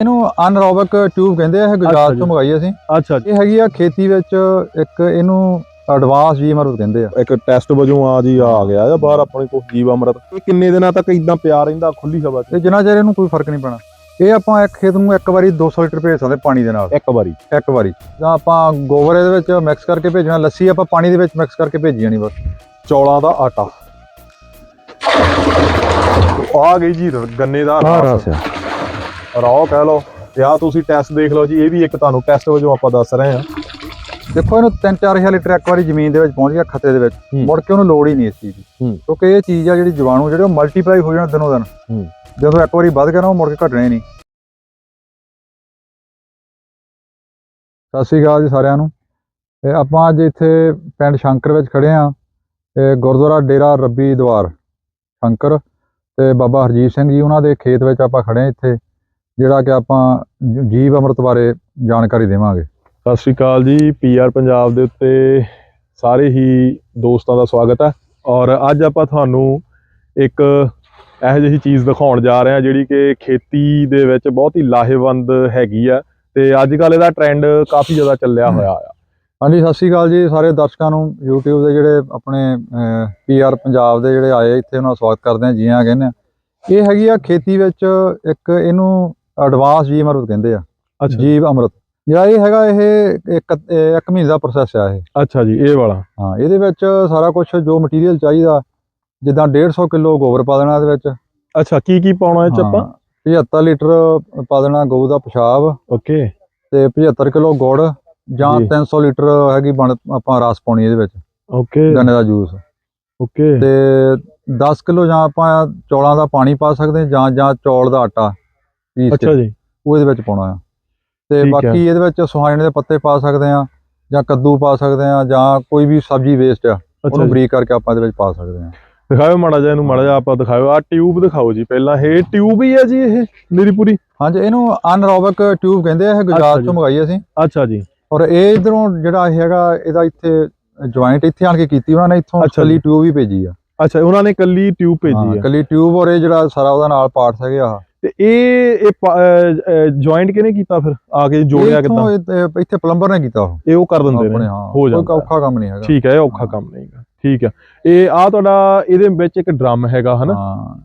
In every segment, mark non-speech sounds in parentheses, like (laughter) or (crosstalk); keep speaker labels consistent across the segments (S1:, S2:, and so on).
S1: ਇਹਨੂੰ ਅਨਰੋਬਿਕ ਟਿਊਬ ਕਹਿੰਦੇ ਆ ਇਹ ਗੁਜਰਾਤ। ਤੋਂ ਮੰਗਾਈ ਅਸੀਂ।
S2: ਅੱਛਾ
S1: ਇਹ ਹੈਗੀ ਆ ਖੇਤੀ ਵਿੱਚ ਇੱਕ ਇਹਨੂੰ ਐਡਵਾਂਸ ਜੀਐਮਆਰ ਕਹਿੰਦੇ ਆ।
S2: ਇੱਕ ਟੈਸਟ ਵਜੋਂ ਆ ਜੀ ਆ ਗਿਆ ਆ ਬਾਹਰ ਆਪਣੇ ਕੋਲ ਜੀਵ ਅੰਮ੍ਰਿਤ ਇਹ ਕਿੰਨੇ ਦਿਨਾਂ ਤੱਕ ਇਦਾਂ ਪਿਆ ਰਹਿੰਦਾ ਖੁੱਲੀ ਹਵਾ 'ਚ?
S1: ਤੇ ਜਿੰਨਾ ਚਿਰ ਇਹਨੂੰ ਕੋਈ ਫ਼ਰਕ ਨਹੀਂ ਪੈਣਾ। ਇਹ ਆਪਾਂ ਇੱਕ ਖੇਤ ਨੂੰ ਇੱਕ ਵਾਰੀ 200 ਲੀਟਰ ਭੇਜ ਸਕਦੇ ਪਾਣੀ ਦੇ ਨਾਲ।
S2: ਇੱਕ ਵਾਰੀ।
S1: ਇੱਕ ਵਾਰੀ। ਜਾਂ ਆਪਾਂ ਗੋਬਰ ਇਹਦੇ ਵਿੱਚ ਮਿਕਸ ਕਰਕੇ ਭੇਜਣਾ ਲੱਸੀ ਆਪਾਂ ਪਾਣੀ ਦੇ ਵਿੱਚ ਮਿਕਸ ਕਰਕੇ ਭੇਜੀ ਜਾਣੀ ਬਸ।
S2: ਚੌਲਾਂ ਦਾ ਆਟਾ। ਆ ਗਈ ਜੀ ਰ- ਗੰਨੇ ਦਾ ਰਸ। ਰੌ ਕਹਿ ਲਓ ਤੇ ਆ ਤੁਸੀਂ ਟੈਸਟ ਦੇਖ ਲਓ ਜੀ ਇਹ ਵੀ ਇੱਕ ਤੁਹਾਨੂੰ ਟੈਸਟ ਵਜੋਂ ਆਪਾਂ ਦੱਸ ਰਹੇ ਹਾਂ।
S1: ਦੇਖੋ ਇਹਨੂੰ 3-4000 ਲੀਟਰ ਇੱਕ ਵਾਰੀ ਜ਼ਮੀਨ ਦੇ ਵਿੱਚ ਪਹੁੰਚ ਗਿਆ ਖੱਤੇ ਦੇ ਵਿੱਚ। ਮੁੜ ਕੇ ਉਹਨੂੰ ਲੋੜ ਹੀ ਨਹੀਂ ਇਸ ਚੀਜ਼ ਦੀ। ਕਿਉਂਕਿ ਇਹ ਚੀਜ਼ ਆ ਜਿਹੜੀ ਜੀਵਾਣੂ ਜਿਹੜੇ ਉਹ ਮਲਟੀਪਲਾਈ ਹੋ ਜਾਣਾ ਦਿਨੋਂ ਦਿਨ। ਜਦੋਂ ਇੱਕ ਵਾਰੀ ਵੱਧ ਗਿਆ ਨਾ ਉਹ ਮੁੜ ਕੇ ਘਟਣਾ ਨਹੀਂ। ਸਤਿ ਸ਼੍ਰੀ ਅਕਾਲ ਜੀ ਸਾਰਿਆਂ ਨੂੰ। ਇਹ ਆਪਾਂ ਅੱਜ ਇੱਥੇ ਪਿੰਡ ਸ਼ੰਕਰ ਵਿੱਚ ਖੜੇ ਆ ਤੇ ਗੁਰਦੁਆਰਾ ਡੇਰਾ ਰੱਬੀ ਦਵਾਰ ਸ਼ੰਕਰ ਤੇ ਬਾਬਾ ਹਰਜੀਤ ਸਿੰਘ ਜੀ ਉਹਨਾਂ ਦੇ ਖੇਤ ਵਿੱਚ ਆਪਾਂ ਖੜੇ ਆ ਇੱਥੇ। ਜਿਹੜਾ ਕਿ ਆਪਾਂ ਜੀਵ ਅੰਮ੍ਰਿਤ ਬਾਰੇ ਜਾਣਕਾਰੀ ਦੇਵਾਂਗੇ।
S2: ਸਤਿ ਸ਼੍ਰੀ ਅਕਾਲ ਜੀ ਪੀਆਰ ਪੰਜਾਬ ਦੇ ਉੱਤੇ ਸਾਰੇ ਹੀ ਦੋਸਤਾਂ ਦਾ ਸਵਾਗਤ ਹੈ। ਔਰ ਅੱਜ ਆਪਾਂ ਤੁਹਾਨੂੰ ਇੱਕ ਇਹੋ ਜਿਹੀ ਚੀਜ਼ ਦਿਖਾਉਣ ਜਾ ਰਹੇ ਹਾਂ ਜਿਹੜੀ ਕਿ ਖੇਤੀ ਦੇ ਵਿੱਚ ਬਹੁਤ ਹੀ ਲਾਹੇਵੰਦ ਹੈਗੀ ਆ ਤੇ ਅੱਜ ਕੱਲ ਇਹਦਾ ਟ੍ਰੈਂਡ ਕਾਫੀ ਜ਼ਿਆਦਾ ਚੱਲਿਆ ਹੋਇਆ ਆ।
S1: ਹਾਂਜੀ ਸਤਿ ਸ਼੍ਰੀ ਅਕਾਲ ਜੀ ਸਾਰੇ ਦਰਸ਼ਕਾਂ ਨੂੰ YouTube ਦੇ ਜਿਹੜੇ ਆਪਣੇ ਪੀਆਰ ਪੰਜਾਬ ਦੇ ਜਿਹੜੇ ਆਏ ਇੱਥੇ ਉਹਨਾਂ ਦਾ ਸਵਾਗਤ ਕਰਦੇ ਹਾਂ ਜੀ ਆਇਆਂ ਕਹਿੰਦੇ ਆ ਇਹ ਹੈਗੀ ਆ ਖੇਤੀ ਵਿੱਚ ਇੱਕ ਇਹਨੂੰ ਐਡਵਾਂਸ ਜੀਵ ਅਮਰਤ ਕਹਿੰਦੇ ਆ। ਜੀਵ ਅਮਰਤ ਜਿਹੜਾ ਇਹ ਹੈਗਾ ਇਹ ਇੱਕ ਇੱਕ ਮਹੀਨੇ ਦਾ ਪ੍ਰੋਸੈਸ ਆ ਇਹ।
S2: ਅੱਛਾ ਜੀ ਇਹ ਵਾਲਾ।
S1: ਹਾਂ ਇਹਦੇ ਵਿੱਚ ਸਾਰਾ ਕੁਝ ਜੋ ਮਟੀਰੀਅਲ ਚਾਹੀਦਾ ਜਿੱਦਾਂ 150 ਕਿਲੋ ਗੋਬਰ ਪਾ ਦੇਣਾ ਇਹਦੇ ਵਿੱਚ।
S2: ਅੱਛਾ ਕੀ ਕੀ ਪਾਉਣਾ ਇਹ ਚ ਆਪਾਂ?
S1: ਹਾਂ, 75 ਲੀਟਰ ਪਾ ਦੇਣਾ ਗਊ ਦਾ ਪਿਸ਼ਾਬ।
S2: ਓਕੇ।
S1: ਤੇ 75 ਕਿਲੋ ਗੁੜ ਜਾਂ
S2: ਜੀ।
S1: 300 ਲੀਟਰ ਹੈਗੀ ਬਣ ਆਪਾਂ ਰਸ ਪਾਉਣੀ ਇਹਦੇ ਵਿੱਚ।
S2: ਓਕੇ।
S1: ਗੰਨੇ ਦਾ ਜੂਸ।
S2: ਓਕੇ।
S1: ਤੇ 10 ਕਿਲੋ ਜਾਂ ਆਪਾਂ ਚੌਲਾਂ ਦਾ ਪਾਣੀ ਪਾ ਸਕਦੇ ਜਾਂ ਜਾਂ ਚੌਲ ਦਾ ਆਟਾ। ਪੀਸ
S2: ਅੱਛਾ ਜੀ।
S1: ਉਹ ਇਹਦੇ ਵਿੱਚ ਪਾਉਣਾ ਆ। ਤੇ। ਬਾਕੀ ਇਹਦੇ ਵਿੱਚ ਸੁਹਾਣੇ ਦੇ ਪੱਤੇ ਪਾ ਸਕਦੇ ਆ ਜਾਂ ਕੱਦੂ ਪਾ ਸਕਦੇ ਆ ਜਾਂ ਕੋਈ ਵੀ ਸਬਜ਼ੀ ਵੇਸਟ ਆ ਉਹਨੂੰ ਬਰੀਕ ਕਰਕੇ ਆਪਾਂ ਇਹਦੇ ਵਿੱਚ ਪਾ ਸਕਦੇ ਆ।
S2: ਦਿਖਾਓ ਮਾੜਾ ਜਿਹਾ ਇਹਨੂੰ ਮਾੜਾ ਜਿਹਾ ਆਪਾਂ ਦਿਖਾਓ ਆ ਟਿਊਬ ਦਿਖਾਓ ਜੀ ਪਹਿਲਾਂ। ਇਹ ਟਿਊਬ ਹੀ ਹੈ ਜੀ ਇਹ ਮੇਰੀ ਪੂਰੀ?
S1: ਹਾਂਜੀ ਇਹਨੂੰ ਅਨਰੋਬਿਕ ਟਿਊਬ ਕਹਿੰਦੇ ਆ ਇਹ ਗੁਜਰਾਤ। ਤੋਂ ਮੰਗਾਈ ਅਸੀਂ।
S2: ਅੱਛਾ ਜੀ।
S1: ਔਰ ਇਹ ਇਧਰੋਂ ਜਿਹੜਾ ਇਹ ਹੈਗਾ ਇਹਦਾ ਇੱਥੇ ਜੁਆਇੰਟ ਇੱਥੇ ਆਣ ਕੇ ਕੀਤੀ ਉਹਨਾਂ ਨੇ ਇੱਥੋਂ ਕੱਲੀ। ਟਿਊਬ ਹੀ ਭੇਜੀ ਆ।
S2: ਅੱਛਾ ਉਹਨਾਂ ਨੇ ਕੱਲੀ ਟਿਊਬ ਭੇਜੀ
S1: ਹੈ ਕੱਲੀ ਟਿਊਬ ਔਰ ਇਹ ਜਿਹੜਾ ਸਾਰਾ ਉਹਦਾ ਨਾਲ ਪਾਰਟਸ ਹੈਗੇ ਆ
S2: ਤੇ ਇਹ ਇਹ ਜੁਆਇੰਟ ਕਿਹਨੇ ਕੀਤਾ ਫਿਰ? ਆ ਕੇ ਜੋੜਿਆ ਕਿਦਾਂ?
S1: ਇੱਥੇ ਪਲੰਬਰ ਨੇ ਕੀਤਾ ਉਹ।
S2: ਇਹ ਉਹ ਕਰ ਦਿੰਦੇ ਨੇ।
S1: ਹਾਂ।
S2: ਹੋ
S1: ਕੋਈ
S2: ਜਾਂਦਾ।
S1: ਔਖਾ ਕੰਮ ਨਹੀਂ ਹੈਗਾ।
S2: ਠੀਕ ਹੈ ਇਹ ਔਖਾ ਕੰਮ ਨਹੀਂਗਾ ਠੀਕ ਹੈ। ਇਹ ਆ ਤੁਹਾਡਾ ਇਹਦੇ ਵਿੱਚ ਇੱਕ ਡਰਮ ਹੈਗਾ ਹਨਾ?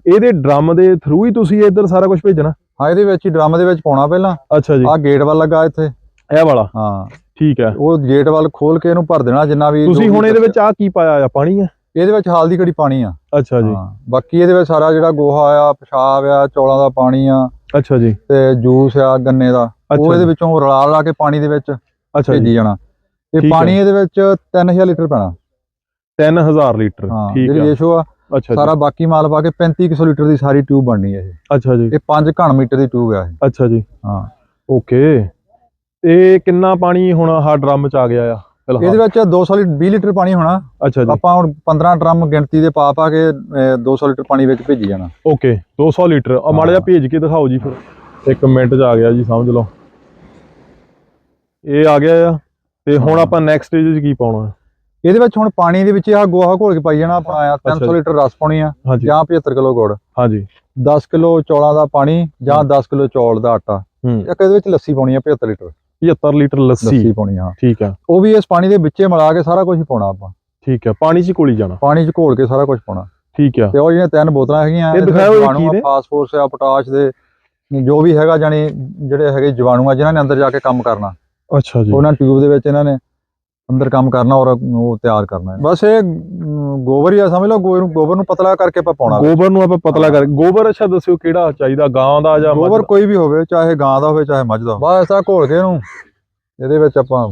S2: ਇਹਦੇ ਡਰਮ ਦੇ ਥਰੂ ਹੀ ਤੁਸੀਂ ਇੱਧਰ ਸਾਰਾ ਕੁਝ ਭੇਜਣਾ?
S1: ਹਾਂ ਇਹਦੇ ਵਿੱਚ ਹੀ ਡਰਮ ਦੇ ਵਿੱਚ ਪਾਉਣਾ ਪਹਿਲਾਂ।
S2: ਅੱਛਾ ਜੀ।
S1: ਆਹ ਗੇਟ ਵੱਲ ਲੱਗਾ ਇੱਥੇ।
S2: ਇਹ ਵਾਲਾ?
S1: ਹਾਂ।
S2: ਠੀਕ ਹੈ।
S1: ਉਹ ਗੇਟ ਵੱਲ ਖੋਲ ਕੇ ਇਹਨੂੰ ਭਰ ਦੇਣਾ ਜਿੰਨਾ ਵੀ
S2: ਤੁਸੀਂ ਹੁਣ ਇਹਦੇ ਵਿੱਚ ਆ ਕੀ ਪਾਇਆ ਆ? ਪਾਣੀ ਆ?
S1: ਇਹਦੇ ਵਿੱਚ ਹਲਦੀ ਘੜੀ ਪਾਣੀ ਆ।
S2: ਅੱਛਾ ਜੀ।
S1: ਹਾਂ ਬਾਕੀ ਇਹਦੇ ਵਿੱਚ ਸਾਰਾ ਜਿਹੜਾ ਗੋਹਾ ਆ ਪਿਸ਼ਾਬ ਆ ਚੌਲਾਂ ਦਾ ਪਾਣੀ ਆ
S2: ਅੱਛਾ ਜੀ।
S1: ਤੇ ਜੂਸ ਆ ਗੰਨੇ ਦਾ।
S2: ਅੱਛਾ
S1: ਉਹ ਇਹਦੇ
S2: ਜੀ,
S1: ਵਿੱਚੋਂ ਰਲਾ ਰਲਾ ਕੇ ਪਾਣੀ ਦੇ ਵਿੱਚ
S2: ਅੱਛਾ ਜੀ।
S1: ਜਾਣਾ।
S2: ਠੀਕ
S1: ਤੇ
S2: ਹੈ।
S1: ਪਾਣੀ ਇਹਦੇ ਵਿੱਚ 3000 ਲੀਟਰ ਪੈਣਾ।
S2: 3000 ਲੀਟਰ।
S1: ਹਾਂ
S2: ਠੀਕ
S1: ਜਿਹੜੀ
S2: ਹੈ
S1: ਰੇਸ਼ੋ ਆ
S2: ਅੱਛਾ ਜੀ।
S1: ਸਾਰਾ ਬਾਕੀ ਮਾਲ ਪਾ ਕੇ 3500 ਲੀਟਰ ਦੀ ਸਾਰੀ ਟਿਊਬ ਬਣਨੀ ਹੈ ਇਹ।
S2: ਅੱਛਾ ਜੀ।
S1: ਇਹ 5 ਘਣ ਮੀਟਰ ਦੀ ਟਿਊਬ ਆ ਇਹ।
S2: ਅੱਛਾ ਜੀ।
S1: ਹਾਂ।
S2: ਓਕੇ। ਇਹ ਕਿੰਨਾ ਪਾਣੀ ਹੁਣ ਆਹ ਡਰਮ ਚ ਆ ਗਿਆ ਆ?
S1: ਇਹਦੇ ਵਿੱਚ 200 ਲੀਟਰ 20 ਲੀਟਰ ਪਾਣੀ ਹੋਣਾ।
S2: ਅੱਛਾ ਜੀ।
S1: ਆਪਾਂ ਹੁਣ 15 ਡਰਮ ਗਿਣਤੀ ਦੇ ਪਾ ਪਾ ਕੇ ਅਹ, 200 ਲੀਟਰ ਪਾਣੀ ਵਿੱਚ ਭੇਜੀ ਜਾਣਾ।
S2: Okay 200 litre. ਆ ਮਾੜਾ ਜਿਹਾ। ਭੇਜ ਕੇ ਦਿਖਾਓ ਜੀ ਫਿਰ। ਇੱਕ ਮਿੰਟ ਚ ਆ ਗਿਆ ਜੀ ਸਮਝ ਲਓ। ਇਹ ਆ ਗਿਆ ਆ। ਤੇ ਹੁਣ। ਆਪਾਂ ਨੈਕਸਟ ਸਟੇਜ 'ਚ ਕੀ ਪਾਉਣਾ? ਹੈ?
S1: ਇਹਦੇ ਵਿੱਚ ਹੁਣ ਪਾਣੀ ਦੇ ਵਿੱਚ ਆਹ ਗੋਹਾ ਘੋਲ ਕੇ ਪਾਈ ਜਾਣਾ ਆਪਾਂ। ਆਹ
S2: ਅੱਛਾ
S1: 300
S2: ਜੀ।
S1: ਲੀਟਰ ਰਸ ਪਾਉਣੀ ਆ ਜਾਂ। 75 ਕਿਲੋ ਗੁੜ।
S2: ਹਾਂਜੀ।
S1: 10 ਕਿਲੋ ਚੌਲਾਂ ਦਾ ਪਾਣੀ ਜਾਂ
S2: ਹੂੰ।
S1: 10 ਕਿਲੋ ਚੌਲ ਦਾ ਆਟਾ। ਇੱਕ ਇਹਦੇ ਵਿੱਚ ਲੱਸੀ ਪਾਉਣੀ ਆ 75 ਲੀਟਰ।
S2: 75 ਲੀਟਰ
S1: ਲੱਸੀ।
S2: ਲੱਸੀ
S1: ਪਾਉਣੀ ਆ
S2: ਠੀਕ ਹੈ
S1: ਉਹ ਵੀ ਇਸ ਪਾਣੀ ਦੇ ਵਿੱਚੇ ਮਿਲਾ ਕੇ ਸਾਰਾ ਕੁਝ ਪਾਉਣਾ ਆਪਾਂ।
S2: ਠੀਕ ਹੈ ਪਾਣੀ 'ਚ ਕੋਲੀ ਜਾਣਾ।
S1: ਪਾਣੀ 'ਚ ਘੋਲ ਕੇ ਸਾਰਾ ਕੁਝ ਪਾਉਣਾ।
S2: ਠੀਕ ਹੈ
S1: ਤੇ ਉਹ ਜਿਹੜੀਆਂ ਤਿੰਨ ਬੋਤਲਾਂ ਹੈਗੀਆਂ
S2: ਇਹ ਦਿਖਾਓ ਇਹ ਕੀ
S1: ਆ,
S2: ਨੇ?
S1: ਫਾਸਫੋਰਸ ਆ ਪੋਟਾਸ਼ ਦੇ ਜੋ ਵੀ ਹੈਗਾ ਜਾਨੀ ਜਿਹੜੇ ਹੈਗੇ ਜੀਵਾਣੂ ਆ ਜਿਨ੍ਹਾਂ ਨੇ ਅੰਦਰ ਜਾ ਕੇ ਕੰਮ ਕਰਨਾ।
S2: ਅੱਛਾ ਜੀ।
S1: ਉਹਨਾਂ ਟਿਊਬ ਦੇ ਵਿੱਚ ਇਹਨਾਂ ਨੇ ਅੰਦਰ ਕੰਮ ਕਰਨਾ ਔਰ ਉਹ ਤਿਆਰ ਕਰਨਾ। ਬਸ ਇਹ ਗੋਬਰ ਹੀ ਆ ਸਮਝ ਲਓ ਗੋਬਰ ਨੂੰ ਗੋਬਰ ਨੂੰ ਪਤਲਾ ਕਰਕੇ ਆਪਾਂ ਪਾਉਣਾ
S2: ਗੋਬਰ ਨੂੰ ਆਪਾਂ ਪਤਲਾ ਕਰ ਗੋਬਰ ਅੱਛਾ ਦੱਸਿਓ ਕਿਹੜਾ ਚਾਹੀਦਾ ਗਾਂ ਦਾ ਜਾਂ
S1: ਗੋਬਰ? ਕੋਈ ਵੀ ਹੋਵੇ ਚਾਹੇ ਗਾਂ ਦਾ ਹੋਵੇ ਚਾਹੇ ਮੱਝ ਦਾ ਬਸ ਆ ਘੋਲ ਕੇ ਇਹਨੂੰ। ਇਹਦੇ ਵਿੱਚ ਆਪਾਂ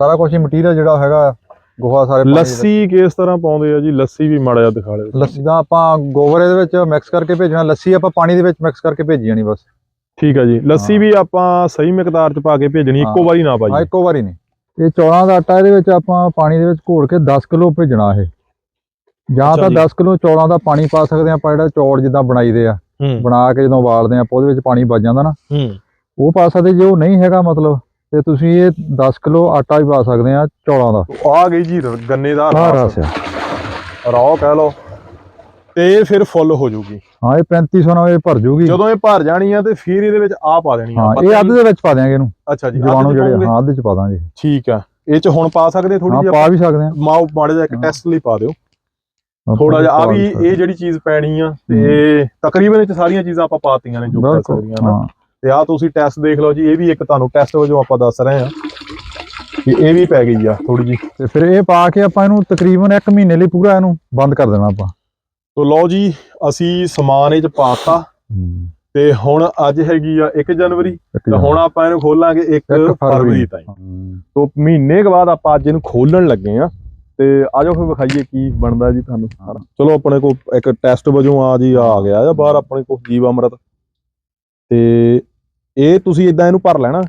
S1: ਸਾਰਾ ਕੁਝ ਹੀ ਮਟੀਰੀਅਲ ਜਿਹੜਾ ਹੈਗਾ ਗੋਹਾ ਸਾਰੇ
S2: ਲੱਸੀ ਕਿਸ ਤਰ੍ਹਾਂ ਪਾਉਂਦੇ ਆ ਜੀ? ਲੱਸੀ ਵੀ ਮਾੜਾ ਜਿਹਾ ਦਿਖਾ ਲਿਓ
S1: ਲੱਸੀ ਦਾ ਆਪਾਂ ਗੋਬਰ ਇਹਦੇ ਵਿੱਚ ਮਿਕਸ ਕਰਕੇ ਭੇਜਣਾ। ਲੱਸੀ ਆਪਾਂ ਪਾਣੀ ਦੇ ਵਿੱਚ ਮਿਕਸ ਕਰਕੇ ਭੇਜੀ ਜਾਣੀ ਬਸ।
S2: ਠੀਕ ਹੈ ਜੀ। ਲੱਸੀ। ਵੀ ਆਪਾਂ ਸਹੀ ਮਿਕਦਾਰ 'ਚ ਪਾ ਕੇ ਭੇਜਣੀ ਇੱਕੋ। ਵਾਰੀ ਨਾ
S1: ਹਾਂ
S2: ਪਾਈਏ
S1: ਇੱਕੋ ਵਾਰੀ ਨਹੀਂ। ਇਹ ਚੌਲਾਂ ਦਾ ਆਟਾ ਇਹਦੇ ਵਿੱਚ ਆਪਾਂ ਪਾਣੀ ਦੇ ਵਿੱਚ ਘੋਲ ਕੇ 10 ਕਿਲੋ ਭੇਜਣਾ ਇਹ। ਜਾਂ ਤਾਂ
S2: ਜੀ।
S1: 10 ਕਿਲੋ ਚੌਲਾਂ ਦਾ ਪਾਣੀ ਪਾ ਸਕਦੇ ਆਪਾਂ ਜਿਹੜਾ ਚੌਲ ਜਿੱਦਾਂ ਬਣਾਈਦੇ ਆ। ਬਣਾ ਕੇ ਜਦੋਂ ਉਬਾਲਦੇ ਆਪਾਂ ਉਹਦੇ ਵਿੱਚ ਪਾਣੀ ਵੱਜ ਜਾਂਦਾ ਨਾ। ਉਹ ਪਾ ਸਕਦੇ ਜੇ ਉਹ ਨਹੀਂ ਹੈਗਾ ਮਤਲਬ ਤੇ ਤੁਸੀਂ ਇਹ 10 ਕਿਲੋ ਆਟਾ ਵੀ ਪਾ ਸਕਦੇ ਆ ਚੌਲਾਂ ਦਾ।
S2: ਆ ਗਈ ਜੀ ਗੰਨੇ ਦਾ ਰਸ
S1: ਆ।
S2: ਰੌ ਕਹਿ ਲਓ। ਤੇ ਇਹ ਫਿਰ ਫੁੱਲ ਹੋ ਜਾਊਗੀ।
S1: ਹਾਂ ਇਹ 3500 ਨਾਲ ਇਹ ਭਰ ਜੂਗੀ
S2: ਜਦੋਂ ਇਹ ਭਰ ਜਾਣੀ ਆ ਤੇ ਫਿਰ ਇਹਦੇ ਵਿੱਚ ਆ ਪਾ ਦੇਣੀ ਆ।
S1: ਹਾਂ ਇਹ ਅੱਧ ਦੇ ਵਿੱਚ ਪਾ ਦਿਆਂਗੇ ਇਹਨੂੰ।
S2: ਅੱਛਾ ਜੀ
S1: ਜਵਾਨੂ ਜਿਹੜੇ ਹਾਂ ਅੱਧ ਚ ਪਾ ਦਾਂਗੇ।
S2: ਠੀਕ ਆ। ਇਹ ਚ ਹੁਣ ਪਾ ਸਕਦੇ ਥੋੜੀ ਜਿਹੀ
S1: ਪਾ ਵੀ ਸਕਦੇ ਆ।
S2: ਮਾਓ ਮਾੜਾ ਜਿਹਾ ਇੱਕ। ਟੈਸਟ ਲਈ ਪਾ ਦਿਓ। ਥੋੜਾ ਜਿਹਾ ਆ ਵੀ। ਇਹ ਜਿਹੜੀ ਚੀਜ਼ ਪੈਣੀ ਆ ਤੇ ਤਕਰੀਬਨ ਇਹ ਚ ਸਾਰੀਆਂ ਚੀਜ਼ਾਂ ਆਪਾਂ ਪਾਤੀਆਂ ਨੇ ਜੋ ਕਰ ਸਕਦੀਆਂ ਨਾ। ਤੇ ਆ ਤੁਸੀਂ ਟੈਸਟ ਦੇਖ ਲਓ ਜੀ ਇਹ ਵੀ ਇੱਕ ਤੁਹਾਨੂੰ ਟੈਸਟ ਵਜੋਂ ਆਪਾਂ ਦੱਸ ਰਹੇ ਆ ਕਿ ਇਹ ਵੀ ਪੈ ਗਈ ਆ ਥੋੜੀ ਜੀ
S1: ਤੇ ਫਿਰ ਇਹ ਪਾ ਕੇ ਆਪਾਂ ਇਹਨੂੰ ਤਕਰੀਬਨ 1 ਮਹੀਨੇ ਲਈ ਪੂਰਾ ਇਹਨੂੰ ਬੰਦ ਕਰ ਦੇਣਾ ਆਪਾਂ।
S2: ਤੋ ਲਓ ਜੀ ਅਸੀਂ ਸਮਾਨ ਇਹ ਚ ਪਾਤਾ। ਤੇ ਹੁਣ ਅੱਜ ਹੈਗੀ ਆ 1 ਜਨਵਰੀ ਤੇ ਹੁਣ ਆਪਾਂ ਇਹਨੂੰ ਖੋਲਾਂਗੇ 1
S1: ਇੱਕ ਫਰਵਰੀ।
S2: ਤਾਈਂ। ਤੋ ਮਹੀਨੇ ਕੁ ਬਾਅਦ ਆਪਾਂ ਅੱਜ ਇਹਨੂੰ ਖੋਲਣ ਲੱਗੇ ਆ। ਤੇ ਆਜੋ ਫਿਰ ਵਿਖਾਈਏ ਕੀ ਬਣਦਾ ਜੀ ਤੁਹਾਨੂੰ ਸਾਰਾ। ਚਲੋ ਆਪਣੇ ਕੋਲ ਇੱਕ ਟੈਸਟ ਵਜੋਂ ਆ ਜੀ ਆ ਗਿਆ ਆ ਬਾਹਰ ਆਪਣੇ ਕੋਲ ਜੀਵ ਅੰਮ੍ਰਿਤ। ਤੇ ਇਹ ਤੁਸੀਂ ਇਦਾਂ ਇਹਨੂੰ ਭਰ ਲੈਣਾ?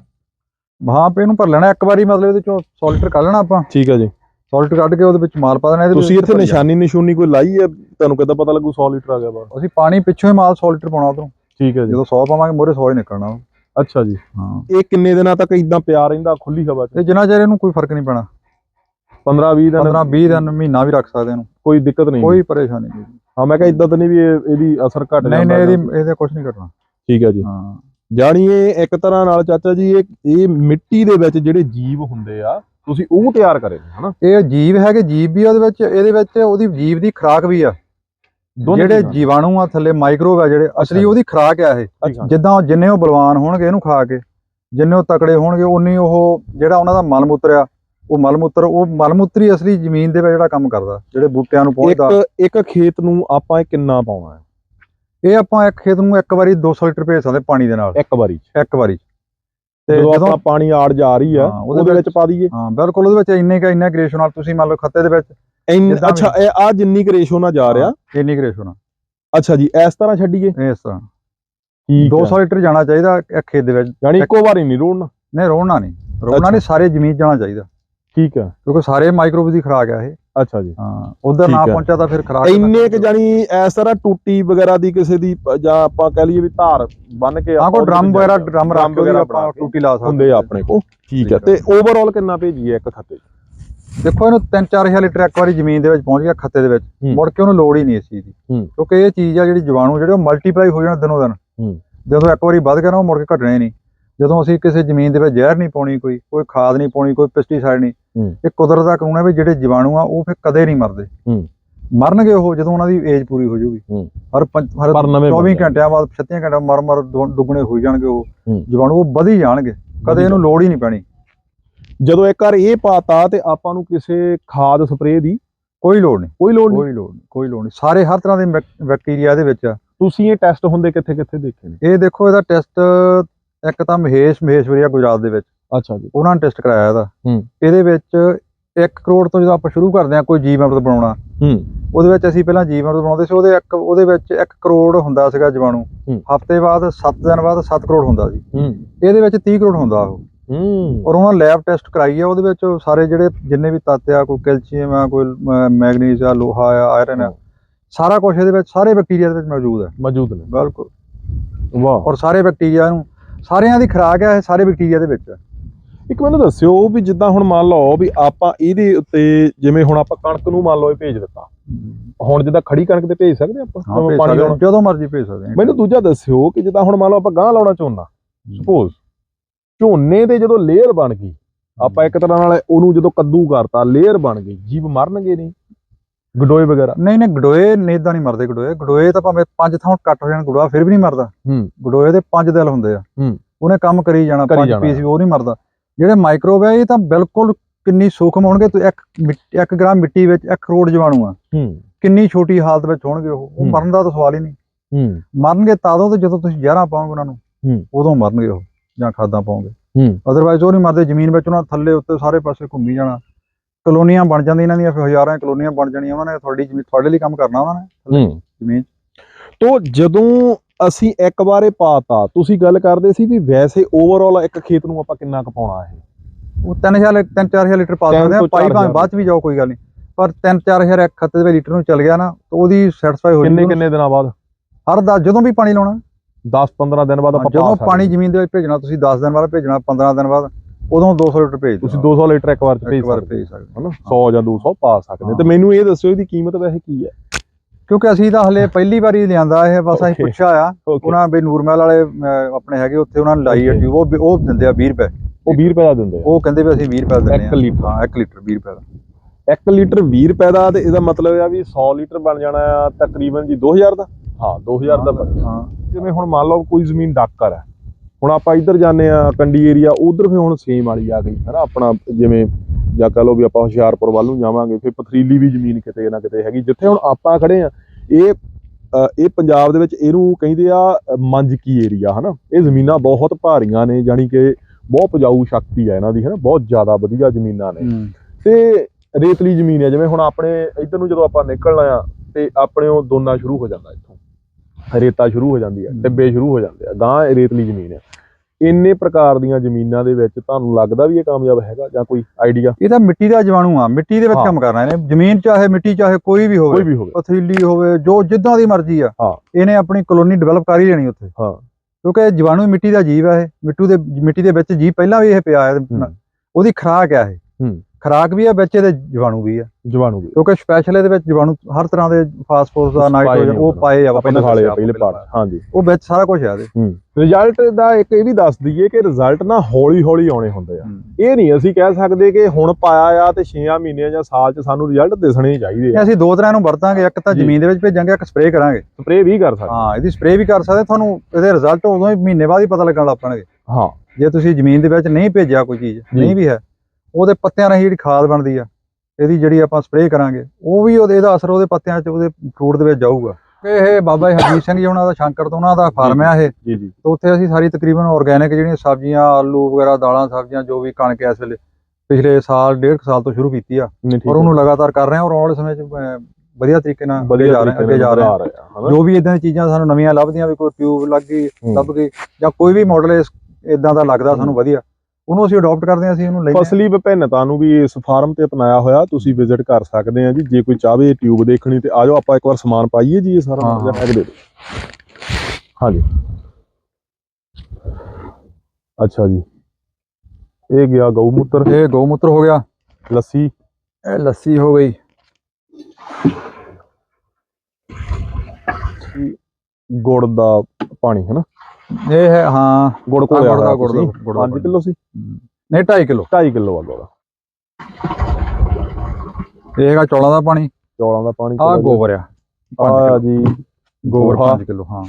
S1: ਹਾਂ ਪੇ ਇਹਨੂੰ ਭਰ ਲੈਣਾ। ਇੱਕ ਵਾਰੀ ਮਤਲਬ ਇਹਦੇ ਚੋਂ ਸੋਲਿਟਰ ਕੱਢ ਲੈਣਾ ਆਪਾਂ।
S2: ਠੀਕ ਹੈ ਜੀ।
S1: ਸੋਲਿਟਰ ਕੱਢ ਕੇ ਉਹਦੇ ਵਿੱਚ ਮਾਲ ਪਾ ਦੇਣਾ ਇਹਦੇ ਵਿੱਚ
S2: ਤੁਸੀਂ ਇੱਥੇ
S1: ਭਰ
S2: ਨਿਸ਼ਾਨੀ ਨਿਸ਼ੂਨੀ ਕੋਈ ਲਾਈ ਹੈ? ਤੁਹਾਨੂੰ ਕਿੱਦਾਂ ਪਤਾ ਲੱਗੂ 100 ਲੀਟਰ ਆ ਗਿਆ ਬਾਹਰ?
S1: ਅਸੀਂ ਪਾਣੀ ਪਿੱਛੋਂ ਹੀ ਮਾਲ ਸੋਲਿਟਰ ਪਾਉਣਾ ਉਧਰੋਂ।
S2: ਠੀਕ ਹੈ ਜੀ।
S1: ਜਦੋਂ 100 ਪਾਵਾਂਗੇ ਮੋਰੇ 100 ਹੀ ਨਿਕਲਣਾ। ਉਹ।
S2: ਅੱਛਾ ਜੀ।
S1: ਹਾਂ।
S2: ਇਹ ਕਿੰਨੇ ਦਿਨਾਂ ਤੱਕ ਇਦਾਂ ਪਿਆ ਰਹਿੰਦਾ ਖੁੱਲੀ ਹਵਾ 'ਚ?
S1: ਤੇ ਜਿੰਨਾ ਚਿਰ ਇਹਨੂੰ ਕੋਈ ਫ਼ਰਕ ਨਹੀਂ ਪੈਣਾ।
S2: 15 20 ਦਿਨ?
S1: 15 20 ਦਿਨ ਮਹੀਨਾ ਵੀ ਰੱਖ ਸਕਦੇ ਇਹਨੂੰ।
S2: ਕੋਈ ਦਿੱਕਤ ਨਹੀਂ।
S1: ਕੋਈ ਪਰੇਸ਼ਾਨੀ ਨਹੀਂ।
S2: ਹਾਂ ਮੈਂ ਕਿਹਾ ਇਦਾਂ ਤਾਂ ਨਹੀਂ ਵੀ ਇਹ- ਇਹਦੀ ਅਸਰ ਘਟ ਜਾਂਦਾ
S1: ਨਹੀਂ ਨਹੀਂ ਇਹਦੀ ਇਹਦੇ ਕੁਝ ਨਹੀਂ ਕਰਨਾ
S2: ਠੀਕ ਹੈ ਜੀ।
S1: ਹਾਂ।
S2: ਜਾਣੀ ਇਹ ਇੱਕ ਤਰ੍ਹਾਂ ਨਾਲ ਚਾਚਾ ਜੀ ਇਹ ਇਹ ਮਿੱਟੀ ਦੇ ਵਿੱਚ ਜਿਹੜੇ ਜੀਵ ਹੁੰਦੇ ਆ ਤੁਸੀਂ ਉਹ ਤਿਆਰ ਕਰੇ ਨੇ ਹਨਾ?
S1: ਇਹ ਜੀਵ ਹੈਗੇ ਜੀਵ ਵੀ ਉਹਦੇ ਵਿੱਚ ਇਹਦੇ ਵਿੱਚ ਉਹਦੀ ਜੀਵ ਦੀ ਖੁਰਾਕ ਵੀ ਆ। ਜਿਹੜੇ। ਜੀਵਾਣੂ ਆ ਥੱਲੇ ਮਾਈਕਰੋਬ ਆ ਜਿਹੜੇ ਅਸਲੀ ਉਹਦੀ ਖੁਰਾਕ ਆ ਇਹ। ਜਿੱਦਾਂ ਜਿੰਨੇ ਉਹ ਬਲਵਾਨ ਹੋਣਗੇ ਇਹਨੂੰ ਖਾ ਕੇ ਜਿੰਨੇ ਉਹ ਤਕੜੇ ਹੋਣਗੇ ਉਨੀ ਉਹ ਜਿਹੜਾ ਉਹਨਾਂ ਦਾ ਮਲ ਮੂਤਰ ਆ ਉਹ ਮਲ ਮੂਤਰ ਉਹ ਮਲ ਮੂਤਰ ਅਸਲੀ ਜ਼ਮੀਨ ਦੇ ਵਿੱਚ ਜਿਹੜਾ ਕੰਮ ਕਰਦਾ ਜਿਹੜੇ ਬੂਟਿਆਂ ਨੂੰ ਪਹੁੰਚਦਾ।
S2: ਇੱਕ ਇੱਕ ਖੇਤ ਨੂੰ ਆਪਾਂ ਕਿੰਨਾ ਪਾਉਣਾ ਹੈ?
S1: ਇਹ ਆਪਾਂ ਇੱਕ ਖੇਤ ਨੂੰ ਇੱਕ ਵਾਰੀ 200 ਲੀਟਰ ਭੇਜ ਸਕਦੇ ਪਾਣੀ ਦੇ ਨਾਲ।
S2: ਇੱਕ ਵਾਰੀ।
S1: ਇੱਕ ਵਾਰੀ ਤੇ
S2: ਜਦੋਂ
S1: ਜਦੋਂ
S2: ਆਪਾਂ ਪਾਣੀ ਆੜ ਜਾ ਰਹੀ ਆ
S1: ਉਹਦੇ
S2: ਵਿੱਚ ਪਾ ਦਈਏ।
S1: ਹਾਂ ਬਿਲਕੁਲ ਉਹਦੇ ਵਿੱਚ ਇੰਨੇ ਕਾ ਇੰਨਾ ਗ੍ਰੇਸ਼ਨ ਨਾਲ ਤੁਸੀਂ ਮੰਨ ਲਓ ਖੱਤੇ ਦੇ ਵਿੱਚ
S2: ਅੱਛਾ ਇਹ ਆ ਜਿੰਨੀ ਰੇਸ਼ੋ ਨਾਲ ਜਾ ਰਿਹਾ।
S1: ਇੰਨੀ ਗ੍ਰੇਸ਼ਨ
S2: ਅੱਛਾ ਜੀ ਇਸ ਤਰ੍ਹਾਂ ਛੱਡੀਏ?
S1: ਇਸ ਤਰ੍ਹਾਂ।
S2: ਠੀਕ
S1: 200 ਲੀਟਰ ਜਾਣਾ ਚਾਹੀਦਾ ਖੇਤ ਦੇ ਵਿੱਚ।
S2: ਯਾਨੀ ਇੱਕੋ ਵਾਰੀ ਨਹੀਂ ਰੋੜਨਾ।
S1: ਨਹੀਂ ਰੋਣਾ ਨਹੀਂ।
S2: ਅੱਛਾ।
S1: ਨਹੀਂ ਸਾਰੇ ਜ਼ਮੀਨ ਜਾਣਾ ਚਾਹੀਦਾ।
S2: ਠੀਕ ਹੈ
S1: ਕਿਉਂਕਿ ਸਾਰੇ ਮਾਈਕਰੋਬ ਦੀ ਖੁਰਾਕ ਆ ਇਹ।
S2: ਅੱਛਾ ਜੀ
S1: ਹਾਂ ਉਧਰ
S2: ਠੀਕ
S1: ਨਾ
S2: ਹੈ।
S1: ਪਹੁੰਚਾ ਤਾਂ ਫਿਰ ਖੁਰਾਕ
S2: ਇੰਨੇ ਕੁ ਜਾਨੀ ਇਸ ਤਰ੍ਹਾਂ ਟੂਟੀ ਵਗੈਰਾ ਦੀ ਕਿਸੇ ਦੀ ਪ- ਜਾਂ ਆਪਾਂ ਕਹਿ ਲਈਏ ਵੀ ਧਾਰ ਬੰਨ ਕੇ
S1: ਹਾਂ
S2: ਆਪਾਂ ਉਹਦੇ
S1: ਡਰਮ ਵਗੈਰਾ। ਡਰਮ ਰੱਖ ਕੇ
S2: ਵਗੈਰਾ
S1: ਆਪਾਂ
S2: ਬਣਾ ਕੇ
S1: ਟੂਟੀ ਲਾ ਸਕਦੇ
S2: ਹੁੰਦੇ ਆ ਆਪਣੇ ਕੋਲ ਠੀਕ ਹੈ
S1: ਹੈ।
S2: ਤੇ ਓਵਰਆਲ ਕਿੰਨਾ ਭੇਜੀਏ ਇੱਕ ਖਾਤੇ 'ਚ?
S1: ਦੇਖੋ ਇਹਨੂੰ 3-4000 ਲੀਟਰ ਇੱਕ ਵਾਰੀ ਜ਼ਮੀਨ ਦੇ ਵਿੱਚ ਪਹੁੰਚ ਗਿਆ ਖੱਤੇ ਦੇ ਵਿੱਚ
S2: ਹੂੰ।
S1: ਮੁੜ ਕੇ ਉਹਨੂੰ ਲੋੜ ਹੀ ਨਹੀਂ ਇਸ ਚੀਜ਼ ਦੀ
S2: ਹੂੰ।
S1: ਕਿਉਂਕਿ ਇਹ ਚੀਜ਼ ਆ ਜਿਹੜੀ ਜੀਵਾਣੂ ਜਿਹੜੇ ਉਹ ਮਲਟੀਪਲਾਈ ਹੋ ਜਾਣਾ ਦਿਨੋਂ ਦਿਨ
S2: ਹੂੰ।
S1: ਜਦੋਂ ਇੱਕ ਵਾਰੀ ਵੱਧ ਗਿਆ ਨਾ ਉਹ ਮੁੜ ਕੇ ਘਟਣਾ ਹੀ ਨਹੀਂ ਜਦੋਂ ਅਸੀਂ ਕਿਸੇ ਜ਼ਮੀਨ ਦੇ ਵਿੱਚ ਜ਼ਹਿਰ ਨਹੀਂ ਪਾਉਣੀ ਕੋਈ ਕੋਈ ਖਾਦ ਨਹੀਂ ਪਾਉਣੀ ਕੋਈ ਪੈਸਟੀਸਾਈਡ ਨਹੀਂ
S2: ਹੂੰ।
S1: ਇਹ ਕੁਦਰਤ ਦਾ ਕਾਨੂੰਨ ਹੈ ਵੀ ਜਿਹੜੇ ਜੀਵਾਣੂ ਆ ਉਹ ਫਿਰ ਕਦੇ ਨਹੀਂ ਮਰਦੇ।
S2: ਹੂੰ।
S1: ਮਰਨਗੇ ਉਹ ਜਦੋਂ ਉਹਨਾਂ ਦੀ ਏਜ ਪੂਰੀ ਹੋ ਜਾਊਗੀ।
S2: ਹੂੰ।
S1: ਹਰ ਪੰਜ- ਹਰ
S2: ਪਰ ਨਵੇਂ
S1: 24
S2: ਬਣ
S1: ਘੰਟਿਆਂ ਬਾਅਦ 36 ਘੰਟਿਆਂ ਮਰ ਮਰ ਦੁ- ਦੁੱਗਣੇ ਹੋਈ ਜਾਣਗੇ ਉਹ।
S2: ਹੂੰ।
S1: ਜੀਵਾਣੂ ਉਹ ਵਧੀ ਜਾਣਗੇ। ਕਦੇ ਇਹਨੂੰ ਲੋੜ ਹੀ ਨਹੀਂ ਪੈਣੀ।
S2: ਜਦੋਂ ਇੱਕ ਵਾਰ ਇਹ ਪਾਤਾ ਤੇ ਆਪਾਂ ਨੂੰ ਕਿਸੇ ਖਾਦ ਸਪਰੇਅ ਦੀ
S1: ਕੋਈ ਲੋੜ ਨਹੀਂ।
S2: ਕੋਈ ਲੋੜ ਨਹੀਂ।
S1: ਕੋਈ ਲੋੜ ਨਹੀਂ ਕੋਈ ਲੋੜ ਨਹੀਂ। ਸਾਰੇ ਹਰ ਤਰ੍ਹਾਂ ਦੇ ਬੈਕ- ਬੈਕਟੀਰੀਆ ਇਹਦੇ ਵਿੱਚ ਆ।
S2: ਤੁਸੀਂ ਇਹ ਟੈਸਟ ਹੁੰਦੇ ਕਿੱਥੇ ਕਿੱਥੇ ਦੇਖੇ ਨੇ?
S1: ਇਹ ਦੇਖੋ ਇਹਦਾ ਟੈਸਟ ਇੱਕ ਤਾਂ ਮਹੇਸ਼ ਮਹੇਸ਼ਵਰੀਆ ਗੁਜਰਾਤ ਦੇ ਵਿੱਚ।
S2: ਅੱਛਾ ਜੀ।
S1: ਉਹਨਾਂ ਨੇ ਟੈਸਟ ਕਰਾਇਆ ਇਹਦਾ।
S2: ਹੂੰ।
S1: ਇਹਦੇ ਵਿੱਚ 1 ਕਰੋੜ ਤੋਂ ਜਦੋਂ ਆਪਾਂ ਸ਼ੁਰੂ ਕਰਦੇ ਹਾਂ ਕੋਈ ਜੀਵ ਅਮਰਤ ਬਣਾਉਣਾ
S2: ਹੂੰ।
S1: ਉਹਦੇ ਵਿੱਚ ਅਸੀਂ ਪਹਿਲਾਂ ਜੀਵ ਅਮਰਤ ਬਣਾਉਂਦੇ ਸੀ ਉਹਦੇ ਇੱਕ ਉਹਦੇ ਵਿੱਚ 1 ਕਰੋੜ ਹੁੰਦਾ ਸੀਗਾ ਜੀਵਾਣੂ। ਹਫ਼ਤੇ ਬਾਅਦ 7 ਦਿਨ ਬਾਅਦ 7 ਕਰੋੜ ਹੁੰਦਾ ਸੀ।
S2: ਹੂੰ।
S1: ਇਹਦੇ ਵਿੱਚ 30 ਕਰੋੜ ਹੁੰਦਾ ਉਹ।
S2: ਹੂੰ।
S1: ਔਰ ਉਹਨਾਂ ਲੈਬ ਟੈਸਟ ਕਰਾਈ ਆ ਉਹਦੇ ਵਿੱਚ ਸਾਰੇ ਜਿਹੜੇ ਜਿੰਨੇ ਵੀ ਤੱਤ ਆ ਕੋਈ ਕੈਲਸ਼ੀਅਮ ਆ ਕੋਈ ਮੈਗਨੀਜ਼ ਆ ਲੋਹਾ ਆ ਆਇਰਨ ਆ। ਸਾਰਾ ਕੁਝ ਇਹਦੇ ਵਿੱਚ ਸਾਰੇ ਬੈਕਟੀਰੀਆ ਦੇ ਵਿੱਚ ਮੌਜੂਦ ਹੈ
S2: ਮੌਜੂਦ ਨੇ।
S1: ਬਿਲਕੁਲ।
S2: ਵਾਹ।
S1: ਔਰ ਸਾਰੇ ਬੈਕਟੀਰੀਆ ਨੂੰ ਸਾਰਿਆਂ ਦੀ ਖੁਰਾਕ ਹੈ ਇਹ ਸਾਰੇ ਬੈਕਟੀਰੀਆ ਦੇ ਵਿੱਚ।
S2: ਇੱਕ ਮੈਨੂੰ ਦੱਸਿਓ ਵੀ ਜਿੱਦਾਂ ਹੁਣ ਮੰਨ ਲਓ ਵੀ ਆਪਾਂ ਇਹਦੇ ਉੱਤੇ ਜਿਵੇਂ ਹੁਣ ਆਪਾਂ ਕਣਕ ਨੂੰ ਮੰਨ ਲਓ ਇਹ ਭੇਜ ਦਿੱਤਾ। ਹੁਣ ਜਿੱਦਾਂ ਖੜੀ ਕਣਕ ਤੇ ਭੇਜ ਸਕਦੇ ਆਪਾਂ?
S1: ਹਾਂ
S2: ਜਿਵੇਂ
S1: ਭੇਜ
S2: ਪਾਣੀ
S1: ਸਕਦੇ ਹਾਂ,
S2: ਲਾਉਣਾ।
S1: ਜਦੋਂ ਮਰਜ਼ੀ ਭੇਜ ਸਕਦੇ ਹਾਂ।
S2: ਮੈਨੂੰ ਦੂਜਾ ਦੱਸਿਓ ਕਿ ਜਿੱਦਾਂ ਹੁਣ ਮੰਨ ਲਓ ਆਪਾਂ ਗਾਂ ਲਾਉਣਾ ਝੋਨਾ ਸਪੋਜ਼ ਝੋਨੇ ਦੇ ਜਦੋਂ ਲੇਅਰ ਬਣ ਗਈ ਆਪਾਂ ਇੱਕ ਤਰ੍ਹਾਂ ਨਾਲ ਉਹਨੂੰ ਜਦੋਂ ਕੱਦੂ ਕਰਤਾ ਲੇਅਰ ਬਣ ਗਈ ਜੀਵ ਮਰਨਗੇ ਨਹੀਂ। ਗਡੋਏ ਵਗੈਰਾ।
S1: ਨਹੀਂ ਨਹੀਂ ਗਡੋਏ ਨੇਦਾਂ ਨਹੀਂ ਮਰਦੇ ਗਡੋਏ। ਗਡੋਏ ਤਾਂ ਭਾਵੇਂ ਪੰਜ ਥਾਂ ਕੱਟ ਹੋ ਜਾਣ ਗਡੋਆ ਫਿਰ ਵੀ ਨਹੀਂ ਮਰਦਾ।
S2: ਹੂੰ।
S1: ਗਡੋਏ ਦੇ ਪੰਜ ਦਿਲ ਹੁੰਦੇ ਆ।
S2: ਹੂੰ।
S1: ਉਹਨੇ ਕੰਮ ਕਰੀ ਜਾਣਾ ਪੰਜ। ਪੀਸ ਵੀ ਉਹ ਨਹੀਂ ਮਰਦਾ। ਜਿਹੜੇ ਮਾਈਕਰੋਬ ਹੈ ਇਹ ਤਾਂ ਬਿਲਕੁਲ ਕਿੰਨੀ ਸੂਖਮ ਹੋਣਗੇ। ਤੇ ਇੱਕ ਮਿੱਟ- ਇੱਕ ਗ੍ਰਾਮ ਮਿੱਟੀ ਵਿੱਚ 1 ਕਰੋੜ ਜੀਵਾਣੂ ਆ।
S2: ਹੂੰ।
S1: ਕਿੰਨੀ ਛੋਟੀ ਹਾਲਤ ਵਿੱਚ ਹੋਣਗੇ ਉਹ। ਮਰਨ ਦਾ ਤਾਂ ਸਵਾਲ ਹੀ ਨਹੀਂ।
S2: ਹੂੰ।
S1: ਮਰਨਗੇ ਤਦੋਂ ਤੇ ਜਦੋਂ ਤੁਸੀਂ ਜ਼ਹਿਰਾਂ ਪਾਓਗੇ ਉਹਨਾਂ ਨੂੰ
S2: ਹੂੰ।
S1: ਉਦੋਂ ਮਰਨਗੇ ਉਹ ਜਾਂ ਖਾਦਾਂ ਪਾਓਗੇ।
S2: ਹੂੰ।
S1: ਅਦਰਵਾਈਜ਼ ਉਹ ਨਹੀਂ ਮਰਦੇ। ਜ਼ਮੀਨ ਵਿੱਚ ਉਹਨਾਂ ਥੱਲੇ ਉੱਤੇ ਸਾਰੇ ਪਾਸੇ ਘੁੰਮੀ ਜਾਣਾ। ਕਲੋਨੀਆਂ ਬਣ ਜਾਂਦੀਆਂ ਇਹਨਾਂ ਦੀਆਂ ਫਿਰ ਹਜ਼ਾਰਾਂ ਕਲੋਨੀਆਂ ਬਣ ਜਾਣੀਆਂ ਉਹਨਾਂ ਨੇ ਤੁਹਾਡੀ ਜ਼ਮੀਨ ਤੁਹਾਡੇ ਲਈ ਕੰਮ ਕਰਨਾ ਉਹਨਾਂ ਨੇ
S2: ਹੂੰ।
S1: ਜ਼ਮੀਨ।
S2: ਤੋ ਜਦੋਂ ਅਸੀਂ ਇੱਕ ਵਾਰੇ ਪਾਤਾ ਤੁਸੀਂ ਗੱਲ ਕਰਦੇ ਸੀ ਵੀ ਵੈਸੇ ਓਵਰਆਲ ਇੱਕ ਖੇਤ ਨੂੰ ਆਪਾਂ ਕਿੰਨਾ ਕੁ ਪਾਉਣਾ ਇਹ?
S1: ਉਹ 3000 3-4000 ਲੀਟਰ ਪਾ ਸਕਦੇ ਆ ਪਾਈ ਭਾਵੇਂ। ਬਾਅਦ ਚ ਵੀ ਜਾਓ ਕੋਈ ਗੱਲ ਨਹੀਂ। ਪਰ 3-4000 ਇੱਕ ਖੱਤੇ ਦੇ ਲੀਟਰ ਨੂੰ ਚੱਲ ਗਿਆ ਨਾ ਤਾਂ ਉਹਦੀ ਸੈਟੀਸਫਾਈ ਹੋ
S2: ਕਿੰਨੇ ਕਿੰਨੇ ਦਿਨਾਂ ਬਾਅਦ?
S1: ਹਰ ਦਾ ਜਦੋਂ ਵੀ ਪਾਣੀ ਲਾਉਣਾ।
S2: 10 15 ਦਿਨ ਬਾਅਦ ਆਪਾਂ
S1: ਜਦੋਂ ਪਾਣੀ ਜ਼ਮੀਨ ਦੇ ਵਿੱਚ ਭੇਜਣਾ ਤੁਸੀਂ 10 ਦਿਨ ਬਾਅਦ ਭੇਜਣਾ 15 ਦਿਨ ਬਾਅਦ। ਉਦੋਂ 200 ਲੀਟਰ ਭੇਜ
S2: ਤੁਸੀਂ
S1: ਦਿਓ।
S2: 200 ਲੀਟਰ ਇੱਕ ਵਾਰ ਚ ਭੇਜ ਸਕਦੇ ਹਨਾ? 100 ਜਾਂ 200 ਪਾ ਸਕਦੇ।
S1: ਹਾਂ।
S2: ਤੇ ਮੈਨੂੰ ਇਹ ਦੱਸਿਓ ਇਹਦੀ ਕੀਮਤ ਵੈਸੇ ਕੀ ਹੈ?
S1: ਕਿਉਂਕਿ ਅਸੀਂ ਤਾਂ ਹਲੇ ਪਹਿਲੀ ਵਾਰੀ ਲਿਆਂਦਾ ਇਹ ਬਸ ਅਸੀਂ. ਪੁੱਛਿਆ ਆ। ਉਹਨਾਂ ਵੀ ਨੂਰਮਹਿਲ ਵਾਲੇ ਆਪਣੇ ਹੈਗੇ ਉੱਥੇ ਉਹਨਾਂ ਨੇ ਲਾਈ ਉਹ ਉਹ ਦਿੰਦੇ ਆ 20 ਰੁਪਏ।
S2: ਉਹ 20 ਰੁਪਏ ਦਾ ਦਿੰਦੇ ਆ।
S1: ਉਹ ਕਹਿੰਦੇ ਵੀ ਅਸੀਂ 20 ਰੁਪਏ ਦਿੰਦੇ ਆ।
S2: ਲੀਟਰ।
S1: ਹਾਂ 1 ਲੀਟਰ 20 ਰੁਪਏ ਦਾ।
S2: 1 ਲੀਟਰ 20 ਰੁਪਏ ਦਾ ਤੇ ਇਹਦਾ ਮਤਲਬ ਆ ਵੀ 100 ਲੀਟਰ ਬਣ ਜਾਣਾ ਆ ਤਕਰੀਬਨ ਜੀ 2000 ਦਾ? ਹਾਂ 2000 ਦਾ
S1: ਹਾਂ।
S2: ਜਿਵੇਂ ਹੁਣ ਮੰਨ ਲਓ ਕੋਈ ਜ਼ਮੀਨ ਡਾਕਰ ਹੈ। ਹੁਣ ਆਪਾਂ ਇੱਧਰ ਜਾਂਦੇ ਆ ਕੰਡੀ ਏਰੀਆ ਉਧਰ ਫਿਰ ਹੁਣ ਸੇਮ ਵਾਲੀ ਆ ਗਈ ਹੈ ਨਾ ਆਪਣਾ ਜਿਵੇਂ ਜਾਂ ਕਹ ਲਓ ਵੀ ਆਪਾਂ ਹੁਸ਼ਿਆਰਪੁਰ ਵੱਲ ਨੂੰ ਜਾਵਾਂਗੇ ਫਿਰ ਪਥਰੀਲੀ ਵੀ ਜ਼ਮੀਨ ਕਿਤੇ ਨਾ ਕਿਤੇ ਹੈਗੀ ਜਿੱਥੇ ਹੁਣ ਆਪਾਂ ਖੜੇ ਆ ਇਹ ਇਹ ਪੰਜਾਬ ਦੇ ਵਿੱਚ ਇਹਨੂੰ ਕਹਿੰਦੇ ਆ ਮੰਜਕੀ ਏਰੀਆ ਹਨਾ ਇਹ ਜ਼ਮੀਨਾਂ ਬਹੁਤ ਭਾਰੀਆਂ ਨੇ ਜਾਣੀ ਕਿ ਬਹੁਤ ਉਪਜਾਊ ਸ਼ਕਤੀ ਹੈ ਇਹਨਾਂ ਦੀ ਹਨਾ ਬਹੁਤ ਜ਼ਿਆਦਾ ਵਧੀਆ ਜ਼ਮੀਨਾਂ ਨੇ। ਤੇ ਰੇਤਲੀ ਜ਼ਮੀਨ ਹੈ ਜਿਵੇਂ ਹੁਣ ਆਪਣੇ ਇੱਧਰ ਨੂੰ ਜਦੋਂ ਆਪਾਂ ਨਿਕਲਣਾ ਆ ਤੇ ਆਪਣੇ ਉਹ ਦੋਨਾ ਸ਼ੁਰੂ ਹੋ ਜਾਂਦਾ ਰੇਤਾ ਸ਼ੁਰੂ ਹੋ ਜਾਂਦੀ ਹੈ। ਟਿੱਬੇ ਸ਼ੁਰੂ ਹੋ ਜਾਂਦੇ ਆ ਗਾਂ ਰੇਤਲੀ ਜ਼ਮੀਨ ਹੈ ਇੰਨੇ ਪ੍ਰਕਾਰ ਦੀਆਂ ਜ਼ਮੀਨਾਂ ਦੇ ਵਿੱਚ ਤੁਹਾਨੂੰ ਲੱਗਦਾ ਵੀ ਇਹ ਕਾਮਯਾਬ ਹੈਗਾ ਜਾਂ ਕੋਈ ਆਈਡੀਆ
S1: ਇਹ ਤਾਂ ਮਿੱਟੀ ਦਾ ਜੀਵਾਣੂ ਆ ਮਿੱਟੀ ਦੇ ਵਿੱਚ। ਕੰਮ ਕਰਨਾ ਇਹਨੇ ਜ਼ਮੀਨ ਚਾਹੇ ਮਿੱਟੀ ਚਾਹੇ ਕੋਈ ਵੀ
S2: ਕੋਈ
S1: ਹੋਵੇ
S2: ਵੀ ਹੋਵੇ
S1: ਪਥਰੀਲੀ ਹੋਵੇ ਜੋ ਜਿੱਦਾਂ ਦੀ ਮਰਜ਼ੀ ਆ। ਇਹਨੇ ਆਪਣੀ ਕਲੋਨੀ ਡਿਵੈਲਪ ਕਰ ਹੀ ਲੈਣੀ ਉੱਥੇ
S2: ਹਾਂ
S1: ਕਿਉਂਕਿ ਇਹ ਜੀਵਾਣੂ ਮਿੱਟੀ ਦਾ ਜੀਵ ਹੈ ਇਹ ਮਿੱਟੂ ਦੇ ਮਿੱਟੀ ਦੇ ਵਿੱਚ ਜੀਵ ਪਹਿਲਾਂ ਵੀ ਇਹ ਪਿਆ ਹੈ। ਉਹਦੀ ਖੁਰਾਕ ਆ ਇਹ
S2: ਹੂੰ।
S1: ਖੁਰਾਕ ਵੀ ਆ ਵਿੱਚ ਇਹਦੇ ਜੀਵਾਣੂ ਵੀ ਆ।
S2: ਜਵਾਨੂ ਵੀ
S1: ਕਿਉਂਕਿ ਸਪੈਸ਼ਲ ਇਹਦੇ ਵਿੱਚ ਜੀਵਾਣੂ ਹਰ ਤਰ੍ਹਾਂ ਦੇ ਫਾਸਫੋਰਸ ਦਾ ਨਾਈਟ੍ਰੋਜਨ ਉਹ ਪਾਏ ਆ
S2: ਆਪਾਂ ਦਿਖਾ ਲਿਆ ਪਹਿਲੇ ਪਾਰਟ ਹਾਂਜੀ।
S1: ਉਹ ਵਿੱਚ ਸਾਰਾ ਕੁਝ ਆ
S2: ਹੂੰ। ਰਿਜ਼ਲਟ ਦਾ ਇੱਕ ਇਹ ਵੀ ਦੱਸ ਦਈਏ ਕਿ ਰਿਜ਼ਲਟ ਨਾ ਹੌਲੀ ਹੌਲੀ ਆਉਣੇ ਹੁੰਦੇ ਆ। ਇਹ ਨਹੀਂ ਅਸੀਂ ਕਹਿ ਸਕਦੇ ਕਿ ਹੁਣ ਪਾਇਆ ਆ ਤੇ 6 ਮਹੀਨਿਆਂ ਜਾਂ ਸਾਲ ਚ ਸਾਨੂੰ ਰਿਜ਼ਲਟ ਦਿਸਣੇ ਚਾਹੀਦੇ ਆ।
S1: ਅਸੀਂ ਦੋ ਤਰ੍ਹਾਂ ਨੂੰ ਵਰਤਾਂਗੇ ਇੱਕ ਤਾਂ। ਜ਼ਮੀਨ ਦੇ ਵਿੱਚ ਭੇਜਾਂਗੇ ਇੱਕ ਸਪਰੇਅ ਕਰਾਂਗੇ।
S2: ਸਪਰੇਅ ਵੀ ਕਰ ਸਕਦੇ।
S1: ਹਾਂ ਇਹਦੀ ਸਪਰੇਅ ਵੀ ਕਰ ਸਕਦੇ ਤੁਹਾਨੂੰ ਇਹਦੇ ਰਿਜ਼ਲਟ ਉਦੋਂ ਹੀ ਮਹੀਨੇ ਬਾਅਦ ਹੀ ਪਤਾ ਲੱਗਣ ਲੱਗ ਪੈਣਗੇ।
S2: ਹਾਂ।
S1: ਜੇ ਤੁਸੀਂ ਜ਼ਮੀਨ ਦੇ ਵਿੱਚ ਨਹੀਂ ਭੇਜਿਆ ਕੋਈ ਚੀਜ਼। ਨਹੀਂ ਵੀ ਹੈ ਉਹਦੇ ਪੱਤਿਆਂ ਰਾਹੀਂ ਜਿਹੜੀ ਖਾਦ ਬਣਦੀ ਆ ਇਹਦੀ ਜਿਹੜੀ ਆਪਾਂ ਸਪਰੇਅ ਕਰਾਂਗੇ ਉਹ ਵੀ ਉਹਦੇ ਇਹਦਾ ਅਸਰ ਉਹਦੇ ਪੱਤਿਆਂ 'ਚ ਉਹਦੇ ਫਰੂਟ ਦੇ ਵਿੱਚ ਜਾਊਗਾ। ਇਹ ਬਾਬਾ ਹਰਜੀਤ ਸਿੰਘ ਜੀ ਉਹਨਾਂ ਦਾ ਸ਼ੰਕਰ ਤੋਂ ਉਹਨਾਂ ਦਾ ਫਾਰਮ ਆ ਇਹ।
S2: ਜੀ ਜੀ।
S1: ਤੇ ਉੱਥੇ ਅਸੀਂ ਸਾਰੀ ਤਕਰੀਬਨ ਆਰਗੈਨਿਕ ਜਿਹੜੀਆਂ ਸਬਜ਼ੀਆਂ ਆਲੂ ਵਗੈਰਾ ਦਾਲਾਂ ਸਬਜ਼ੀਆਂ ਜੋ ਵੀ ਕਣਕ ਇਸ ਵੇਲੇ ਪਿਛਲੇ ਸਾਲ ਡੇਢ ਸਾਲ ਤੋਂ ਸ਼ੁਰੂ ਕੀਤੀ ਆ। ਔਰ ਉਹਨੂੰ ਲਗਾਤਾਰ ਕਰ ਰਹੇ ਹਾਂ ਔਰ ਆਉਣ ਵਾਲੇ ਸਮੇਂ 'ਚ ਵਧੀਆ ਤਰੀਕੇ ਨਾਲ ਅੱਗੇ ਜਾ ਰਹੇ ਅੱਗੇ ਜਾ ਰਹੇ ਵੀ ਇਦਾਂ ਦੀਆਂ ਚੀਜ਼ਾਂ ਸਾਨੂੰ ਨਵੀਆਂ ਲੱਭਦੀਆਂ ਵੀ ਕੋਈ ਟਿਊਬ ਲੱਗ ਗਈ। ਲੱਭ ਗਈ ਜਾਂ ਕੋਈ ਵੀ ਮਾਡਲ ਇਦਾਂ ਦਾ ਲੱਗਦਾ ਸਾਨੂੰ ਵਧੀਆ। ਉਹਨੂੰ ਅਸੀਂ ਅਡਾਪਟ ਕਰਦੇ ਹਾਂ ਅਸੀਂ ਉਹਨੂੰ ਲੈਂਦੇ
S2: ਫਸਲੀ ਵਿਭਿੰਨਤਾ ਨੂੰ ਵੀ ਇਸ ਫਾਰਮ ਤੇ ਅਪਣਾਇਆ ਹੋਇਆ ਤੁਸੀਂ ਵਿਜ਼ਿਟ ਕਰ ਸਕਦੇ ਆ ਜੀ। ਜੇ ਕੋਈ ਚਾਹਵੇ ਟਿਊਬ ਦੇਖਣੀ ਤੇ ਆਜੋ ਆਪਾਂ ਇੱਕ ਵਾਰ ਸਮਾਨ ਪਾਈਏ ਜੀ ਇਹ ਸਾਰਾ
S1: ਹਾਂ।
S2: ਹੈਗ ਦੇ ਦਿਓ। ਹਾਂਜੀ। ਅੱਛਾ ਜੀ। ਇਹ ਗਿਆ ਗਊ ਮੂਤਰ
S1: ਇਹ ਗਊਮੂਤਰ ਹੋ ਗਿਆ।
S2: ਲੱਸੀ।
S1: ਇਹ ਲੱਸੀ ਹੋ ਗਈ।
S2: ਗੁੜ ਦਾ ਪਾਣੀ ਹੈ ਨਾ
S1: ਇਹ ਹੈ ਹਾਂ।
S2: ਗੁੜ
S1: ਹਾਂ,
S2: ਘੋਲਿਆ
S1: ਗੁੜ ਦਾ
S2: ਹੋਇਆ
S1: ਗੁੜ ਦਾ
S2: ਤੁਸੀਂ।
S1: ਗੁੜ ਦਾ
S2: ਪੰਜ
S1: ਪਾਣੀ।
S2: ਕਿਲੋ ਸੀ?
S1: ਨਹੀਂ 2.5 ਕਿਲੋ
S2: 2.5 ਕਿਲੋ ਆ
S1: ਇਹ ਹੈਗਾ ਚੌਲਾਂ ਦਾ ਪਾਣੀ।
S2: ਚੌਲਾਂ ਦਾ ਪਾਣੀ
S1: ਆ ਗੋਬਰ ਆ।
S2: ਆ ਜੀ
S1: ਗੋਬਰ
S2: ਗੋਹਾ।
S1: 5 ਕਿਲੋ ਹਾਂ।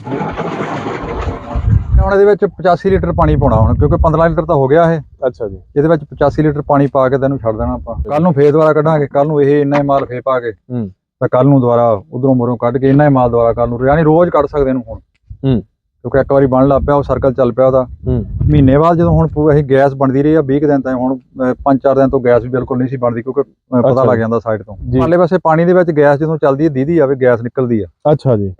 S1: ਹੁਣ ਇਹਦੇ ਵਿੱਚ 85 ਲੀਟਰ ਪਾਣੀ ਪਾਉਣਾ ਹੁਣ ਕਿਉਂਕਿ 15 ਲੀਟਰ ਤਾਂ ਹੋ ਗਿਆ ਇਹ।
S2: ਅੱਛਾ ਜੀ।
S1: ਇਹਦੇ ਵਿੱਚ 85 ਲੀਟਰ ਪਾਣੀ ਪਾ ਕੇ ਤੈਨੂੰ ਛੱਡ ਦੇਣਾ ਆਪਾਂ। ਕੱਲ ਨੂੰ ਫੇਰ ਦੁਬਾਰਾ ਕੱਢਾਂਗੇ। ਕੱਲ ਨੂੰ ਇਹ ਇੰਨਾ ਹੀ ਮਾਲ ਫੇਰ ਪਾ ਕੇ।
S2: ਹੂੰ।
S1: ਤਾਂ ਕੱਲ ਨੂੰ ਦੁਬਾਰਾ ਉਧਰੋਂ ਮਰੋਂ ਕੱਢ ਕੇ ਇੰਨਾ ਹੀ ਮਾਲ ਦੁਬਾਰਾ ਕੱਲ ਨੂੰ ਯਾਨੀ ਰੋਜ਼ ਕੱਢ ਸਕਦੇ ਇਹਨੂੰ ਹੁਣ।
S2: ਹੂੰ।
S1: ਕਿਉਂਕਿ ਇੱਕ ਵਾਰੀ ਬਣ ਲੱਗ ਪਿਆ ਉਹ ਸਰਕਲ ਚੱਲ ਪਿਆ ਉਹਦਾ। ਮਹੀਨੇ ਬਾਅਦ ਜਦੋਂ ਹੁਣ ਅਸੀਂ ਗੈਸ ਬਣਦੀ ਰਹੀ ਆ 20 ਕੁ ਦਿਨ ਤਾਂ ਹੁਣ 5-4 ਦਿਨ ਤੋਂ ਗੈਸ ਵੀ ਬਿਲਕੁਲ ਨਹੀਂ ਸੀ ਬਣਦੀ ਕਿਉਂਕਿ ਪਤਾ ਲੱਗ। ਜਾਂਦਾ ਸਾਈਡ ਤੋਂ। ਪਾਲੇ ਪਾਸੇ ਪਾਣੀ ਦੇ ਵਿੱਚ ਗੈਸ ਜਦੋਂ ਚੱਲਦੀ ਹੈ ਦੀਦੀ ਆਵੇ ਗੈਸ ਨਿਕਲਦੀ ਆ।
S2: ਅੱਛਾ ਜੀ।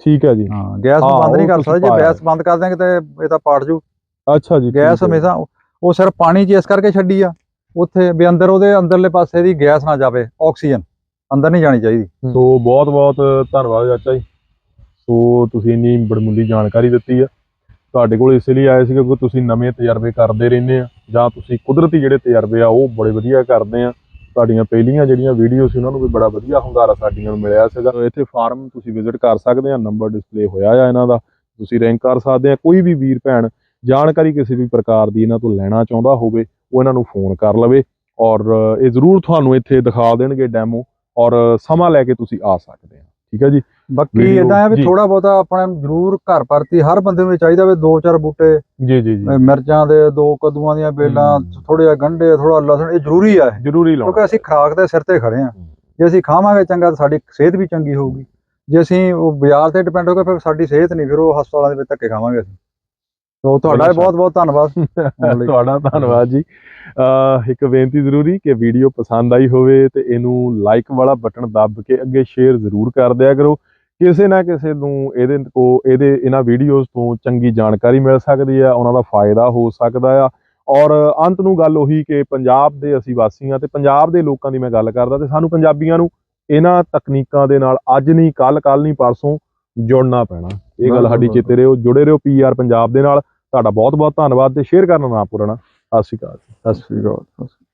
S2: ਠੀਕ ਹੈ ਜੀ।
S1: ਹਾਂ ਗੈਸ ਨੂੰ ਬੰਦ ਨਹੀਂ ਕਰ ਸਕਦੇ ਜੇ। ਗੈਸ ਬੰਦ ਕਰ ਦਿਆਂਗੇ ਤੇ ਇਹ ਤਾਂ ਪਾੜ ਜੂ।
S2: ਅੱਛਾ ਜੀ
S1: ਗੈਸ। ਹਮੇਸ਼ਾ ਉਹ ਸਿਰਫ ਪਾਣੀ 'ਚ ਇਸ ਕਰਕੇ ਛੱਡੀ ਆ। ਉੱਥੇ ਵੀ ਅੰਦਰ ਉਹਦੇ ਅੰਦਰਲੇ ਪਾਸੇ ਦੀ ਗੈਸ ਨਾ ਜਾਵੇ ਆਕਸੀਜਨ। ਅੰਦਰ ਨਹੀਂ ਜਾਣੀ ਚਾਹੀਦੀ।
S2: ਸੋ ਬਹੁਤ ਬਹੁਤ ਧੰਨਵਾਦ ਚਾਚਾ ਜੀ। ਸੋ ਤੁਸੀਂ ਇੰਨੀ ਬੜਮੁੱਲੀ ਜਾਣਕਾਰੀ ਦਿੱਤੀ ਆ। ਤੁਹਾਡੇ ਕੋਲ ਇਸ ਲਈ ਆਏ ਸੀ ਕਿਉਂਕਿ ਤੁਸੀਂ ਨਵੇਂ ਤਜਰਬੇ ਕਰਦੇ ਰਹਿੰਦੇ ਆ ਜਾਂ ਤੁਸੀਂ ਕੁਦਰਤੀ ਜਿਹੜੇ ਤਜਰਬੇ ਆ ਉਹ ਬੜੇ ਵਧੀਆ ਕਰਦੇ ਆ। ਤੁਹਾਡੀਆਂ ਪਹਿਲੀਆਂ ਜਿਹੜੀਆਂ ਵੀਡੀਓ ਸੀ ਉਹਨਾਂ ਨੂੰ ਵੀ ਬੜਾ ਵਧੀਆ ਹੁੰਗਾਰਾ ਸਾਡੀਆਂ ਨੂੰ ਮਿਲਿਆ ਸੀਗਾ। ਇੱਥੇ ਫਾਰਮ ਤੁਸੀਂ ਵਿਜ਼ਿਟ ਕਰ ਸਕਦੇ ਆ, ਨੰਬਰ ਡਿਸਪਲੇ ਹੋਇਆ ਆ ਇਹਨਾਂ ਦਾ। ਤੁਸੀਂ ਰੈਂਕ ਕਰ ਸਕਦੇ ਆ, ਕੋਈ ਵੀ ਵੀਰ ਭੈਣ ਜਾਣਕਾਰੀ ਕਿਸੇ ਵੀ ਪ੍ਰਕਾਰ ਦੀ ਇਹਨਾਂ ਤੋਂ ਲੈਣਾ ਚਾਹੁੰਦਾ ਹੋਵੇ, ਉਹ ਇਹਨਾਂ ਨੂੰ ਫੋਨ ਕਰ ਲਵੇ ਔਰ ਇਹ ਜ਼ਰੂਰ ਤੁਹਾਨੂੰ ਇੱਥੇ ਦਿਖਾ ਦੇਣਗੇ ਡੈਮੋ ਔਰ ਸਮਾਂ ਲੈ ਕੇ ਤੁਸੀਂ ਆ ਸਕਦੇ ਆ। ਠੀਕ ਹੈ ਜੀ
S1: ਬਾਕੀ ਇਦਾਂ ਆ ਵੀ। ਥੋੜਾ ਬਹੁਤਾ ਆਪਣਾ ਜ਼ਰੂਰ ਘਰ ਪਰਤੀ ਹਰ ਬੰਦੇ ਨੂੰ ਚਾਹੀਦਾ ਵੀ ਦੋ ਚਾਰ ਬੂਟੇ
S2: ਜੀ ਜੀ ਜੀ
S1: ਮਿਰਚਾਂ ਦੇ ਦੋ ਕਦੂਆਂ ਦੀਆਂ ਬੇਲਾਂ। ਥੋੜੇ ਜਿਹਾ ਗੰਢੇ ਥੋੜਾ ਲਸਣ ਇਹ ਜ਼ਰੂਰੀ ਆ
S2: ਜ਼ਰੂਰੀ ਲਾਉਣਾ
S1: ਕਿਉਂਕਿ ਅਸੀਂ ਖਰਾਕ ਦੇ ਸਿਰ ਤੇ ਖੜੇ ਆ। ਜੇ ਅਸੀਂ ਖਾਵਾਂਗੇ ਚੰਗਾ ਤਾਂ ਸਾਡੀ ਸਿਹਤ ਵੀ ਚੰਗੀ ਹੋਊਗੀ ਜੇ ਅਸੀਂ ਉਹ ਬਾਜ਼ਾਰ ਤੇ ਡਿਪੈਂਡ ਹੋ ਗਏ ਫਿਰ ਸਾਡੀ ਸਿਹਤ ਨਹੀਂ ਫਿਰ ਉਹ ਹਸਪਤਾਲਾਂ ਦੇ ਵਿੱਚ ਧੱਕੇ ਖਾਵਾਂਗੇ ਅਸੀਂ ਸੋ ਤੁਹਾਡਾ ਬਹੁਤ ਬਹੁਤ ਧੰਨਵਾਦ। (laughs)
S2: ਤੁਹਾਡਾ ਧੰਨਵਾਦ ਜੀ। ਇੱਕ ਬੇਨਤੀ ਜ਼ਰੂਰੀ ਕਿ ਵੀਡੀਓ ਪਸੰਦ ਆਈ ਹੋਵੇ ਤੇ ਇਹਨੂੰ ਲਾਈਕ ਵਾਲਾ ਬਟਨ ਦੱਬ ਕੇ ਅੱਗੇ ਸ਼ੇਅਰ ਜ਼ਰੂਰ ਕਰ ਦਿਆ ਕਰੋ। ਕਿਸੇ ਨਾ ਕਿਸੇ ਨੂੰ ਇਹਦੇ ਕੋ ਇਹਦੇ ਇਹਨਾਂ ਵੀਡੀਓਜ਼ ਤੋਂ ਚੰਗੀ ਜਾਣਕਾਰੀ ਮਿਲ ਸਕਦੀ ਆ ਉਹਨਾਂ ਦਾ ਫਾਇਦਾ ਹੋ ਸਕਦਾ ਆ। ਔਰ ਅੰਤ ਨੂੰ ਗੱਲ ਉਹੀ ਕਿ ਪੰਜਾਬ ਦੇ ਅਸੀਂ ਵਾਸੀ ਹਾਂ ਤੇ ਪੰਜਾਬ ਦੇ ਲੋਕਾਂ ਦੀ ਮੈਂ ਗੱਲ ਕਰਦਾ ਤੇ ਸਾਨੂੰ ਪੰਜਾਬੀਆਂ ਨੂੰ ਇਹਨਾਂ ਤਕਨੀਕਾਂ ਦੇ ਨਾਲ ਅੱਜ ਨਹੀਂ ਕੱਲ ਕੱਲ ਨਹੀਂ ਪਰਸੋਂ ਜੁੜਨਾ ਪੈਣਾ। ਇਹ ਗੱਲ ਸਾਡੀ। ਚੇਤੇ ਰਹੋ ਜੁੜੇ ਰਹੋ ਪੀਆਰ ਪੰਜਾਬ ਦੇ ਨਾਲ। ਤੁਹਾਡਾ ਬਹੁਤ ਬਹੁਤ ਧੰਨਵਾਦ ਤੇ ਸ਼ੇਅਰ ਕਰਨਾ ਨਾ। ਭੁੱਲਣਾ ਸਤਿ ਸ਼੍ਰੀ ਅਕਾਲ
S1: ਸਤਿ ਸ਼੍ਰੀ ਅਕਾਲ